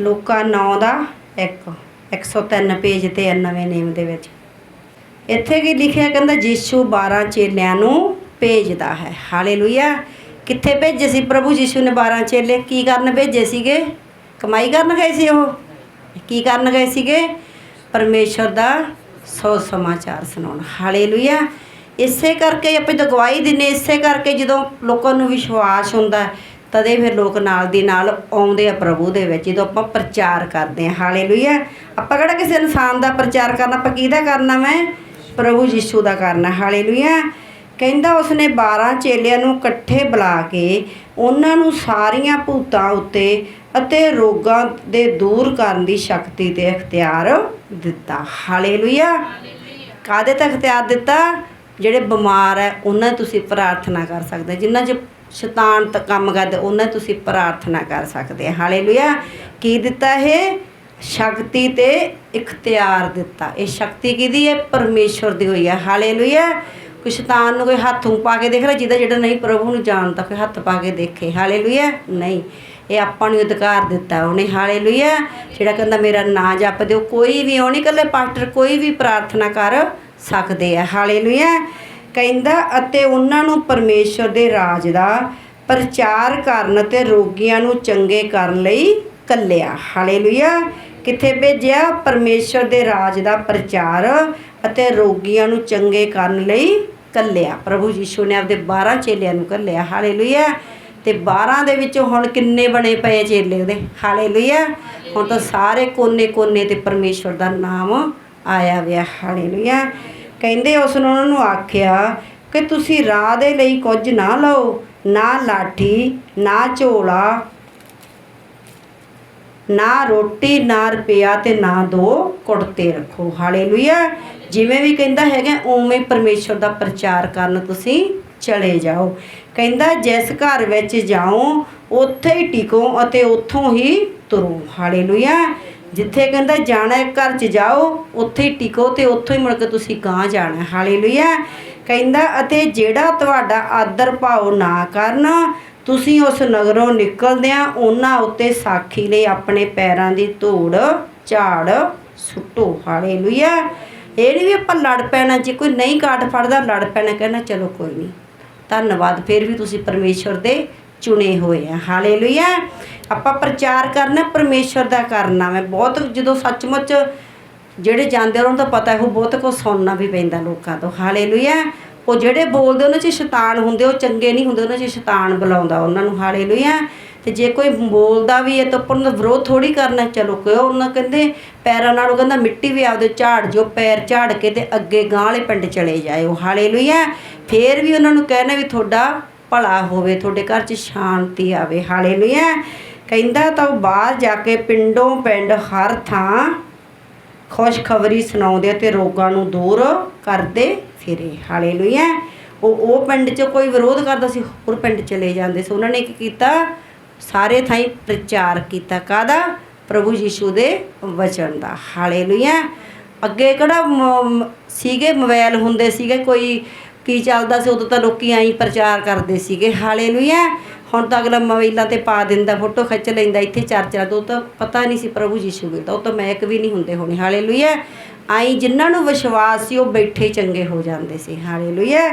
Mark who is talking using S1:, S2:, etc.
S1: ਲੋਕਾ 9 ਦਾ 1 103 ਪੇਜ ਤੇ ਹੈ ਨਵੇਂ ਨੇਮ ਦੇ ਵਿੱਚ। ਇੱਥੇ ਕੀ ਲਿਖਿਆ ਕਹਿੰਦਾ ਯੀਸ਼ੂ 12 ਚੇਲਿਆਂ ਨੂੰ ਭੇਜਦਾ ਹੈ। ਹਾਲੇਲੂਇਆ। ਕਿੱਥੇ ਭੇਜੇ ਸੀ ਪ੍ਰਭੂ ਯੀਸ਼ੂ ਨੇ 12 ਚੇਲੇ? ਕੀ ਕਰਨ ਭੇਜੇ ਸੀਗੇ? ਕਮਾਈ ਕਰਨ ਗਏ ਸੀ ਉਹ? ਕੀ ਕਰਨ ਗਏ ਸੀਗੇ? ਪਰਮੇਸ਼ਰ ਦਾ ਸੋ ਸਮਾਚਾਰ ਸੁਣਾਉਣ। ਹਾਲੇਲੂਇਆ। ਇਸੇ ਕਰਕੇ ਆਪਾਂ ਦਗਵਾਈ ਗਵਾਹੀ ਇਸੇ ਕਰਕੇ ਜਦੋਂ ਲੋਕਾਂ ਨੂੰ ਵਿਸ਼ਵਾਸ ਹੁੰਦਾ ਤਦੇ ਫਿਰ ਲੋਕ ਨਾਲ ਦੀ ਨਾਲ ਆਉਂਦੇ ਆ ਪ੍ਰਭੂ ਦੇ ਵਿੱਚ, ਜਦੋਂ ਆਪਾਂ ਪ੍ਰਚਾਰ ਕਰਦੇ ਹਾਂ। ਹਾਲੇਲੂਇਆ। ਆਪਾਂ ਕਿਹੜਾ ਕਿਸੇ ਇਨਸਾਨ ਦਾ ਪ੍ਰਚਾਰ ਕਰਨਾ, ਆਪਾਂ ਕਿਹਦਾ ਕਰਨਾ ਮੈਂ ਪ੍ਰਭੂ ਯੀਸ਼ੂ ਦਾ ਕਰਨਾ। ਹਾਲੇਲੂਇਆ। ਕਹਿੰਦਾ ਉਸਨੇ 12 ਚੇਲਿਆਂ ਨੂੰ ਇਕੱਠੇ ਬੁਲਾ ਕੇ ਉਹਨਾਂ ਨੂੰ ਸਾਰੀਆਂ ਭੂਤਾਂ ਉੱਤੇ ਅਤੇ ਰੋਗਾਂ ਦੇ ਦੂਰ ਕਰਨ ਦੀ ਸ਼ਕਤੀ ਤੇ ਇਖਤਿਆਰ ਦਿੱਤਾ। ਹਾਲੇਲੂਇਆ। ਕਾਦੇ ਤੇ ਇਖਤਿਆਰ ਦਿੱਤਾ? ਜਿਹੜੇ ਬਿਮਾਰ ਹੈ, ਉਹਨਾਂ ਤੁਸੀਂ ਪ੍ਰਾਰਥਨਾ ਕਰ ਸਕਦੇ ਹੋ। ਜਿਨ੍ਹਾਂ 'ਚ ਸ਼ੈਤਾਨ ਤ ਕੰਮ ਕਰਦੇ, ਉਹਨਾਂ ਤੁਸੀਂ ਪ੍ਰਾਰਥਨਾ ਕਰ ਸਕਦੇ ਹੋ ਹਾਲੇਲੂਇਆ। ਕੀ ਦਿੱਤਾ ਇਹ? ਸ਼ਕਤੀ ਤੇ ਇਖਤਿਆਰ ਦਿੱਤਾ। ਇਹ ਸ਼ਕਤੀ ਕਿਹਦੀ ਹੈ? ਪਰਮੇਸ਼ਵਰ ਦੀ ਹੋਈ ਹੈ ਹਾਲੇਲੂਇਆ। ਕੋਈ ਸ਼ੈਤਾਨ ਨੂੰ ਕੋਈ ਹੱਥੋਂ ਪਾ ਕੇ ਦੇਖ ਰਿਹਾ, ਜਿਹਦਾ ਜਿਹੜਾ ਨਹੀਂ, ਪ੍ਰਭੂ ਨੂੰ ਜਾਣਦਾ ਕੋਈ ਹੱਥ ਪਾ ਕੇ ਦੇਖੇ। ਹਾਲੇਲੂਇਆ। ਨਹੀਂ। ਇਹ ਆਪਾਂ ਨੂੰ ਅਧਿਕਾਰ ਦਿੱਤਾ ਉਹਨੇ। ਹਾਲੇਲੂਇਆ। ਜਿਹੜਾ ਕਹਿੰਦਾ, ਮੇਰਾ ਨਾਂ ਜਪ ਦਿਓ। ਕੋਈ ਵੀ ਉਹ ਨਹੀਂ ਇਕੱਲੇ ਪਾਸਟਰ ਕੋਈ ਵੀ ਪ੍ਰਾਰਥਨਾ ਕਰ ਸਕਦੇ ਆ। ਹਾਲੇਲੂਇਆ। ਕਹਿੰਦਾ ਅਤੇ ਉਹਨਾਂ ਨੂੰ ਪਰਮੇਸ਼ਰ ਦੇ ਰਾਜ ਦਾ ਪ੍ਰਚਾਰ ਕਰਨ ਤੇ ਰੋਗੀਆਂ ਨੂੰ ਚੰਗੇ ਕਰਨ ਲਈ ਕੱਲਿਆ। ਹਾਲੇਲੂਇਆ। ਕਿੱਥੇ ਭੇਜਿਆ? ਪਰਮੇਸ਼ਰ ਦੇ ਰਾਜ ਦਾ ਪ੍ਰਚਾਰ ਅਤੇ ਰੋਗੀਆਂ ਨੂੰ ਚੰਗੇ ਕਰਨ ਲਈ ਕੱਲਿਆ। ਪ੍ਰਭੂ ਯੀਸ਼ੂ ਨੇ ਆਪਦੇ 12 ਚੇਲਿਆਂ ਨੂੰ ਕੱਲਿਆ। ਹਾਲੇਲੂਇਆ। ਤੇ 12 ਦੇ ਵਿੱਚ ਹੁਣ ਕਿੰਨੇ ਬਣੇ ਪਏ ਚੇਲੇ ਉਹਦੇ? ਹਾਲੇਲੂਇਆ। ਹੁਣ ਤਾਂ ਸਾਰੇ ਕੋਨੇ-ਕੋਨੇ ਤੇ ਪਰਮੇਸ਼ਵਰ ਦਾ ਨਾਮ ਆਇਆ ਵਿਆ ਹਾਲੇਲੂਇਆ। ਕਹਿੰਦੇ ਉਸ ਨੇ ਉਹਨਾਂ ਨੂੰ ਆਖਿਆ ਕਿ ਤੁਸੀਂ ਰਾਹ ਦੇ ਲਈ ਕੁਝ ਨਾ ਲਓ, ਨਾ ਲਾਠੀ, ਨਾ ਝੋਲਾ, ਨਾ ਰੋਟੀ, ਨਾ ਰੁਪਿਆ ਤੇ ਨਾ ਦੋ ਕੁੜਤੇ ਰੱਖੋ। ਹਾਲੇਲੂਇਆ। ਜਿਵੇਂ ਵੀ ਕਹਿੰਦਾ ਹੈਗਾ, ਉਵੇਂ ਹੀ ਦਾ ਪ੍ਰਚਾਰ ਕਰਨ ਤੁਸੀਂ ਚਲੇ ਜਾਓ। ਕਹਿੰਦਾ, ਜਿਸ ਘਰ ਵਿੱਚ ਜਾਓ ਉੱਥੇ ਹੀ ਟਿਕੋ ਅਤੇ ਉੱਥੋਂ ਹੀ ਤੁਰੋ। ਹਾਲੇਲੂਇਆ। ਜਿੱਥੇ ਕਹਿੰਦਾ ਜਾਣਾ ਘਰ 'ਚ ਜਾਓ, ਉੱਥੇ ਹੀ ਟਿਕੋ ਤੇ ਉੱਥੋਂ ਹੀ ਮੁੜ ਕੇ ਤੁਸੀਂ ਗਾਂ ਜਾਣਾ ਹੈ। ਹਾਲੇਲੂਇਆ। ਕਹਿੰਦਾ, ਅਤੇ ਜਿਹੜਾ ਤੁਹਾਡਾ ਆਦਰ ਭਾਵ ਨਾ ਕਰਨ, ਤੁਸੀਂ ਉਸ ਨਗਰੋਂ ਨਿਕਲਦਿਆਂ ਉਹਨਾਂ ਉੱਤੇ ਸਾਖੀ ਲਈ ਆਪਣੇ ਪੈਰਾਂ ਦੀ ਧੂੜ ਝਾੜ ਸੁੱਟੋ। ਹਾਲੇਲੂਇਆ। ਇਹ ਨਹੀਂ ਵੀ ਆਪਾਂ ਲੜ ਪੈਣਾ, ਜੇ ਕੋਈ ਨਹੀਂ ਕਾਟ ਫੜਦਾ, ਲੜ ਪੈਣਾ ਕਹਿਣਾ ਚਲੋ ਕੋਈ ਨਹੀਂ। ਧੰਨਵਾਦ, ਫਿਰ ਵੀ ਤੁਸੀਂ ਪਰਮੇਸ਼ਵਰ ਦੇ ਚੁਣੇ ਹੋਏ ਆ। ਹਾਲੇਲੂਇਆ। ਆਪਾਂ ਪ੍ਰਚਾਰ ਕਰਨਾ, ਪਰਮੇਸ਼ਵਰ ਦਾ ਕਰਨਾ। ਮੈਂ ਬਹੁਤ ਜਦੋਂ ਸੱਚਮੁੱਚ ਜਿਹੜੇ ਜਾਂਦੇ ਉਹਨਾਂ ਨੂੰ ਤਾਂ ਪਤਾ ਉਹ ਬਹੁਤ ਕੁਝ ਸੁਣਨਾ ਵੀ ਪੈਂਦਾ ਲੋਕਾਂ ਤੋਂ। ਹਾਲੇਲੂਇਆ। ਉਹ ਜਿਹੜੇ ਬੋਲਦੇ, ਉਹਨਾਂ 'ਚ ਸ਼ੈਤਾਨ ਹੁੰਦੇ, ਉਹ ਚੰਗੇ ਨਹੀਂ ਹੁੰਦੇ, ਉਹਨਾਂ 'ਚ ਸ਼ੈਤਾਨ ਬੁਲਾਉਂਦਾ ਉਹਨਾਂ ਨੂੰ। ਹਾਲੇਲੂਇਆ। ਤੇ ਜੇ ਕੋਈ ਬੋਲਦਾ ਵੀ ਹੈ, ਤਾਂ ਆਪਾਂ ਨੂੰ ਵਿਰੋਧ ਥੋੜੀ ਕਰਨਾ ਚਲੋ ਕਿਉਂ ਉਹਨਾਂ ਕਹਿੰਦੇ, ਪੈਰਾਂ ਨਾਲੋਂ ਕਹਿੰਦਾ, ਮਿੱਟੀ ਵੀ ਆਪਦੇ ਝਾੜ ਜੋ, ਪੈਰ ਝਾੜ ਕੇ ਤੇ ਅੱਗੇ ਗਾਂ ਵਾਲੇ ਪਿੰਡ ਚਲੇ ਜਾਏ ਜਾਇਓ। ਹਾਲੇਲੂਇਆ। ਫੇਰ ਵੀ ਉਹਨਾਂ ਨੂੰ ਕਹਿਣਾ ਵੀ ਤੁਹਾਡਾ ਭਲਾ ਹੋਵੇ, ਤੁਹਾਡੇ ਘਰ 'ਚ ਸ਼ਾਂਤੀ ਆਵੇ। ਹਾਲੇਲੂਇਆ। ਕਹਿੰਦਾ ਤਾਂ ਉਹ ਬਾਹਰ ਜਾ ਕੇ ਪਿੰਡੋਂ ਪਿੰਡ ਹਰ ਥਾਂ ਖੁਸ਼ਖਬਰੀ ਸੁਣਾਉਂਦੇ ਤੇ ਰੋਗਾਂ ਨੂੰ ਦੂਰ ਕਰਦੇ ਫਿਰੇ। ਹਾਲੇਲੂਇਆ। ਉਹ ਉਹ ਪਿੰਡ 'ਚ ਕੋਈ ਵਿਰੋਧ ਕਰਦਾ ਸੀ, ਹੋਰ ਪਿੰਡ ਚਲੇ ਜਾਂਦੇ ਸੀ। ਉਹਨਾਂ ਨੇ ਕੀ ਕੀਤਾ? ਸਾਰੇ ਥਾਈਂ ਪ੍ਰਚਾਰ ਕੀਤਾ। ਕਾਦਾ ਪ੍ਰਭੂ ਯੀਸ਼ੂ ਦੇ ਵਚਨ ਦਾ। ਹਾਲੇਲੂਇਆ। ਅੱਗੇ ਕਿਹੜਾ ਸੀਗੇ? ਮੋਬਾਈਲ ਹੁੰਦੇ ਸੀਗੇ ਕੋਈ ਕੀ ਚੱਲਦਾ ਸੀ, ਉਦੋਂ ਤਾਂ ਲੋਕੀ ਐਂ ਪ੍ਰਚਾਰ ਕਰਦੇ ਸੀਗੇ। ਹਾਲੇ ਹਾਲੇਲੂਇਆ ਹੁਣ ਤਾਂ ਅਗਲਾ ਮੋਬਾਈਲਾਂ ਤੇ ਪਾ ਦਿੰਦਾ, ਫੋਟੋ ਖਿੱਚ ਲੈਂਦਾ, ਇੱਥੇ ਚਰਚਾ ਤੋਂ ਤਾਂ ਪਤਾ ਨਹੀਂ ਸੀ ਪ੍ਰਭੂ ਯੀਸ਼ੂ ਦੇ ਤਾਂ ਉਹ ਤਾਂ ਮੈਕ ਵੀ ਨਹੀਂ ਹੁੰਦੇ ਹੋਣੇ। ਹਾਲੇਲੂਇਆ ਆਈ ਜਿਨ੍ਹਾਂ ਨੂੰ ਵਿਸ਼ਵਾਸ ਸੀ, ਉਹ ਬੈਠੇ ਚੰਗੇ ਹੋ ਜਾਂਦੇ ਸੀ। ਹਾਲੇਲੂਇਆ